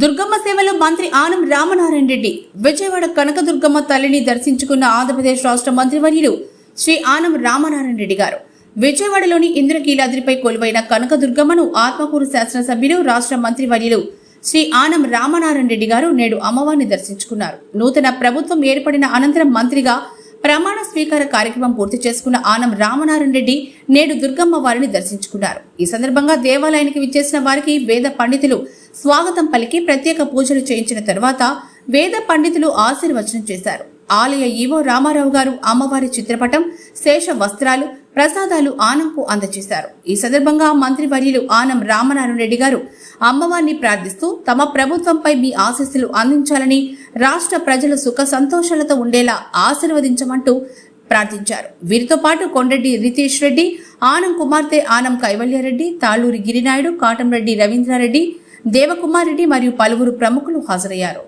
దుర్గమ్మ సేవలో మంత్రి ఆనం రామనారాయణ రెడ్డి విజయవాడ కనకదుర్గమ్మ తల్లిని దర్శించుకున్న ఆంధ్రప్రదేశ్ రాష్ట్ర మంత్రివర్యులు శ్రీ ఆనం రామనారాయణ రెడ్డి గారు. విజయవాడలోని ఇంద్రకీలాద్రిపై కొలువైన కనకదుర్గమ్మను ఆత్మకూరు శాసనసభ్యులు రాష్ట్ర మంత్రివర్యులు శ్రీ ఆనం రామనారాయణ రెడ్డి గారు నేడు అమ్మవారిని దర్శించుకున్నారు. నూతన ప్రభుత్వం ఏర్పడిన అనంతరం మంత్రిగా ప్రమాణ స్వీకార కార్యక్రమం పూర్తి చేసుకున్న ఆనం రామనారాయణ రెడ్డి నేడు దుర్గమ్మ వారిని దర్శించుకున్నారు. ఈ సందర్భంగా దేవాలయానికి విచ్చేసిన వారికి వేద పండితులు స్వాగతం పలికి ప్రత్యేక పూజలు చేయించిన తర్వాత వేద పండితులు ఆశీర్వచనం చేశారు. ఆలయ ఈవో రామారావు గారు అమ్మవారి చిత్రపటం శేష వస్త్రాలు ప్రసాదాలు ఆనంకు అందజేశారు. ఈ సందర్భంగా మంత్రి వర్యులు ఆనం రామనారాయణ రెడ్డి గారు అమ్మవారిని ప్రార్థిస్తూ తమ ప్రభుత్వంపై మీ ఆశీస్సులు అందించాలని రాష్ట్ర ప్రజలు సుఖ సంతోషాలతో ఉండేలా ఆశీర్వదించమంటూ ప్రార్థించారు. వీరితో పాటు కొండరెడ్డి రితేష్ రెడ్డి ఆనం కుమార్తె ఆనం కైవల్యారెడ్డి తాళూరి గిరినాయుడు కాటంరెడ్డి రవీంద్రారెడ్డి దేవకుమార్ రెడ్డి మరియు పలువురు ప్రముఖులు హాజరయ్యారు.